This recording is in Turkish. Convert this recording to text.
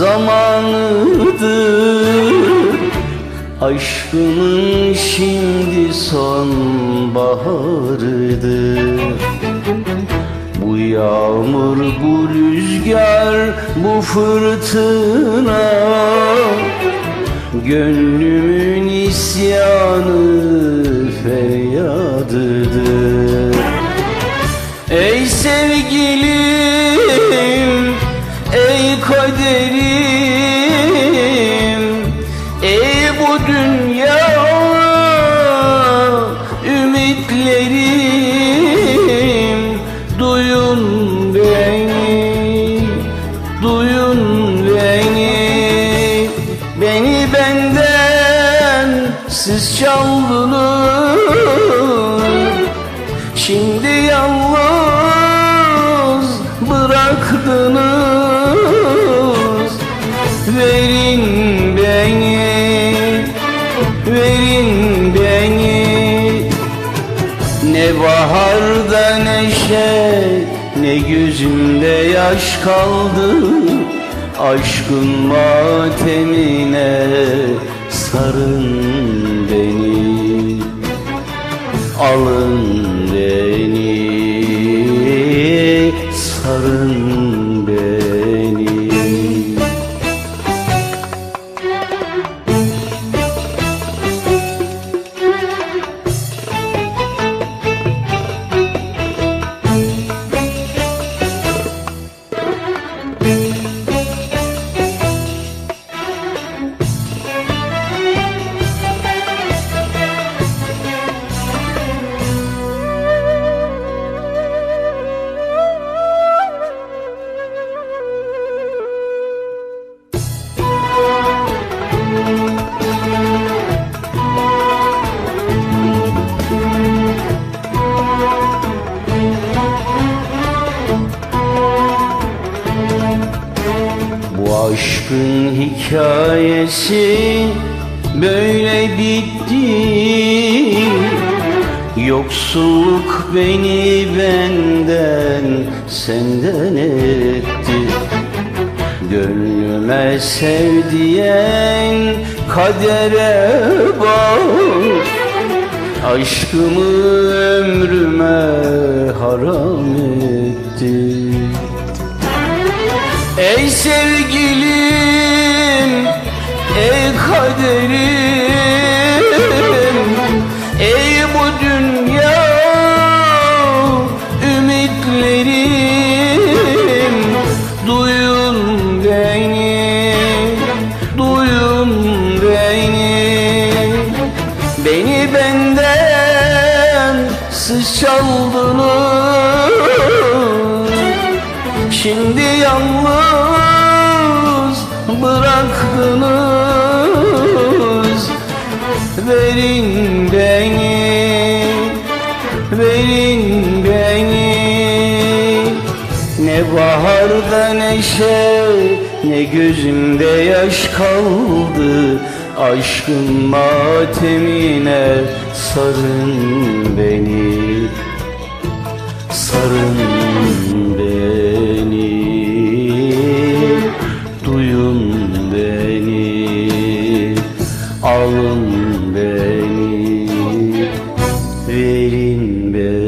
zamanıdır. Aşkımın şimdi sonbaharıdır. Bu yağmur, bu rüzgar, bu fırtına Gönlümün isyanı feryadıdır Ey sevgilim, ey kaderim ümitlerim Duyun beni, duyun beni. Beni benden siz çaldınız. Şimdi yalnız bıraktınız Baharda neşe, ne gözümde yaş kaldı. Aşkın matemine sarın beni. Alın aşkın hikayesi böyle bitti. Yoksulluk beni benden senden etti. Gönlüme sev diyen kadere bak. Aşkımı ömrüme kaderim Ey bu dünya ümitlerim. Duyun beni, duyun beni. Beni benden siz Şimdi yalnız bıraktınız Verin beni, verin beni. Ne baharda neşe, ne gözümde yaş kaldı. Aşkın matemine sarın beni. Sarın به